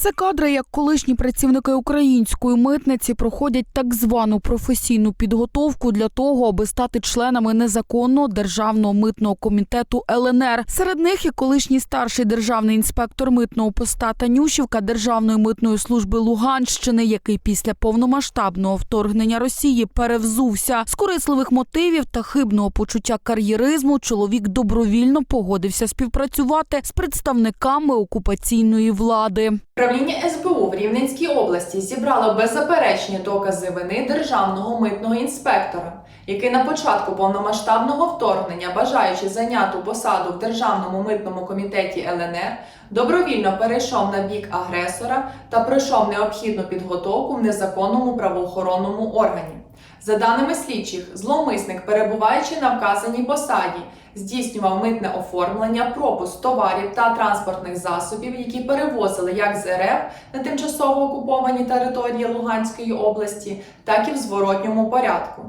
Це кадри, як колишні працівники української митниці проходять так звану професійну підготовку для того, аби стати членами незаконного державного митного комітету ЛНР. Серед них і колишній старший державний інспектор митного поста Танюшівка Державної митної служби Луганщини, який після повномасштабного вторгнення Росії перевзувся з корисливих мотивів та хибного почуття кар'єризму. Чоловік добровільно погодився співпрацювати з представниками окупаційної влади. Управління СБУ в Рівненській області зібрало беззаперечні докази вини державного митного інспектора, який на початку повномасштабного вторгнення, бажаючи зайняту посаду в Державному митному комітеті ЛНР, добровільно перейшов на бік агресора та пройшов необхідну підготовку в незаконному правоохоронному органі. За даними слідчих, зловмисник, перебуваючи на вказаній посаді, здійснював митне оформлення, пропуск товарів та транспортних засобів, які перевозили як з РФ на тимчасово окуповані території Луганської області, так і в зворотньому порядку.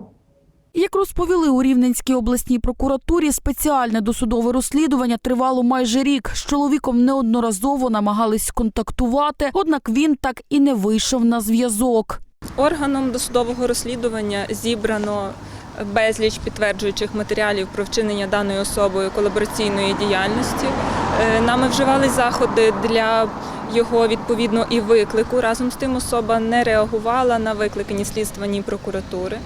Як розповіли у Рівненській обласній прокуратурі, спеціальне досудове розслідування тривало майже рік. З чоловіком неодноразово намагались контактувати, однак він так і не вийшов на зв'язок. Органом досудового розслідування зібрано безліч підтверджуючих матеріалів про вчинення даною особою колабораційної діяльності. Е, Нами вживали заходи для його відповідно і виклику. Разом з тим особа не реагувала на виклики ні слідства, ні прокуратури.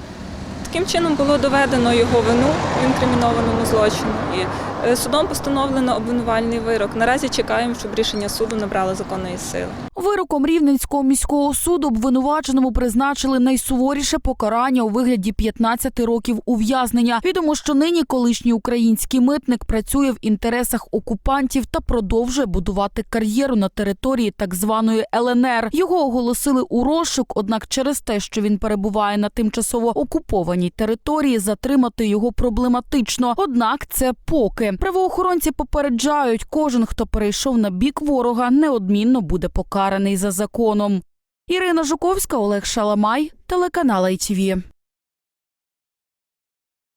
Таким чином було доведено його вину в інкримінованому злочину і е, судом постановлено обвинувальний вирок. Наразі чекаємо, щоб рішення суду набрало законної сили. Вироком Рівненського міського суду обвинуваченому призначили найсуворіше покарання у вигляді 15 років ув'язнення. Відомо, що нині колишній український митник працює в інтересах окупантів та продовжує будувати кар'єру на території так званої ЛНР. Його оголосили у розшук, однак через те, що він перебуває на тимчасово окупованій території, затримати його проблематично. Однак це поки правоохоронці попереджають, кожен, хто перейшов на бік ворога, неодмінно буде покараний за законом. Ірина Жуковська, Олег Шаламай, телеканал ITV.